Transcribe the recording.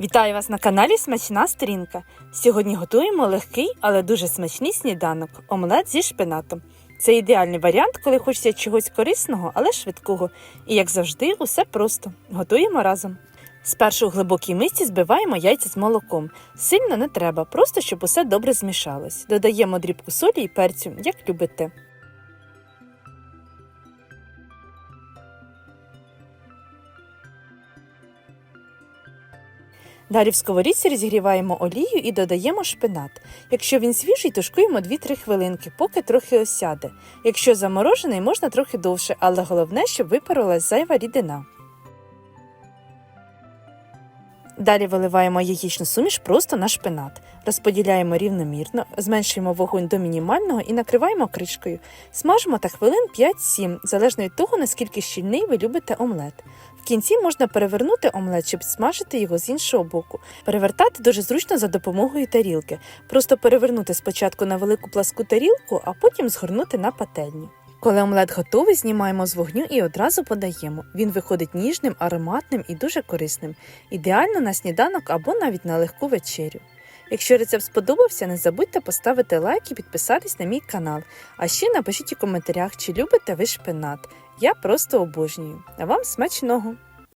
Вітаю вас на каналі Смачна Сторінка. Сьогодні готуємо легкий, але дуже смачний сніданок омлет зі шпинатом. Це ідеальний варіант, коли хочеться чогось корисного, але швидкого. І як завжди, усе просто. Готуємо разом. Спершу у глибокій мисці збиваємо яйця з молоком. Сильно не треба, просто щоб усе добре змішалось. Додаємо дрібку солі і перцю, як любите. Далі в сковорідці розігріваємо олію і додаємо шпинат. Якщо він свіжий, тушкуємо 2-3 хвилинки, поки трохи осяде. Якщо заморожений, можна трохи довше, але головне, щоб випарилась зайва рідина. Далі виливаємо яєчну суміш просто на шпинат. Розподіляємо рівномірно, зменшуємо вогонь до мінімального і накриваємо кришкою. Смажимо та хвилин 5-7, залежно від того, наскільки щільний ви любите омлет. В кінці можна перевернути омлет, щоб смажити його з іншого боку. Перевертати дуже зручно за допомогою тарілки. Просто перевернути спочатку на велику пласку тарілку, а потім згорнути на пательню. Коли омлет готовий, знімаємо з вогню і одразу подаємо. Він виходить ніжним, ароматним і дуже корисним. Ідеально на сніданок або навіть на легку вечерю. Якщо рецепт сподобався, не забудьте поставити лайк і підписатись на мій канал. А ще напишіть у коментарях, чи любите ви шпинат. Я просто обожнюю. А вам смачного!